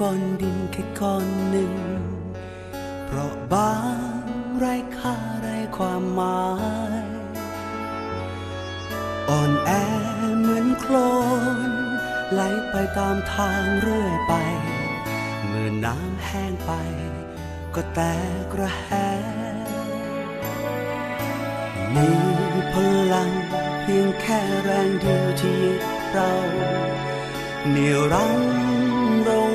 ก้อนดินแค่ก้อนหนึ่ง เพราะบางไร้ค่าไร้ความหมาย อ่อนแอเหมือนโคลนไหลไปตามทางเรื่อยไป เมื่อน้ำแห้งไป ก็แตกระแหมีพลังเพียงแค่แรงเดียวที่เราเหนี่ยวรั้ง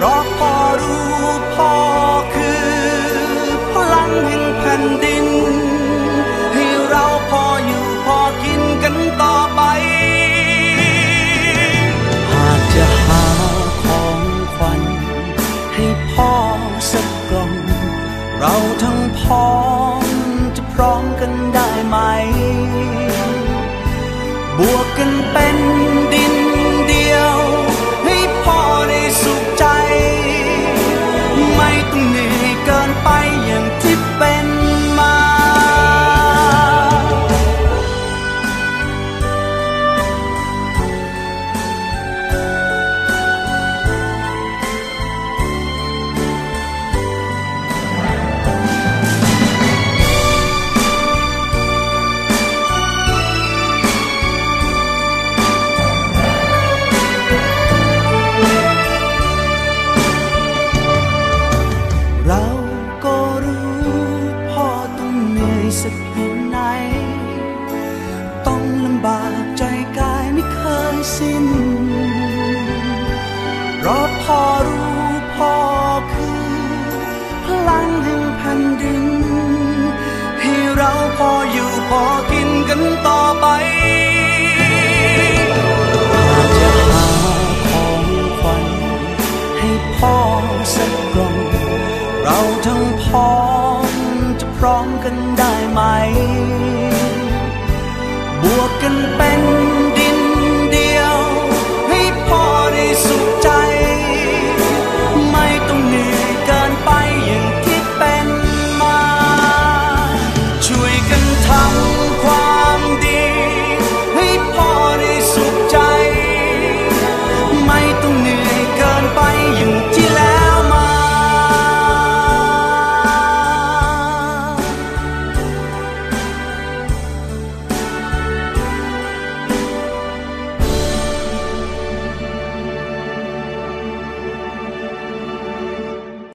เพราะพ่อรู้พ่อคือพลังแห่งแผ่นดิน ให้เราพออยู่พอกินกันต่อไป หากจะหาของขวัญให้พ่อสักกล่องเราทั้งพ้องจะพร้อมกันได้ไหม สักเพียงไหน ต้องลำบากใจกายไม่เคยสิ้นเพราะพอรู้พอคือ พลังแห่งแผ่นดิน ให้เราพออยู่พอกินกันต่อ มัย บวกกันเป็น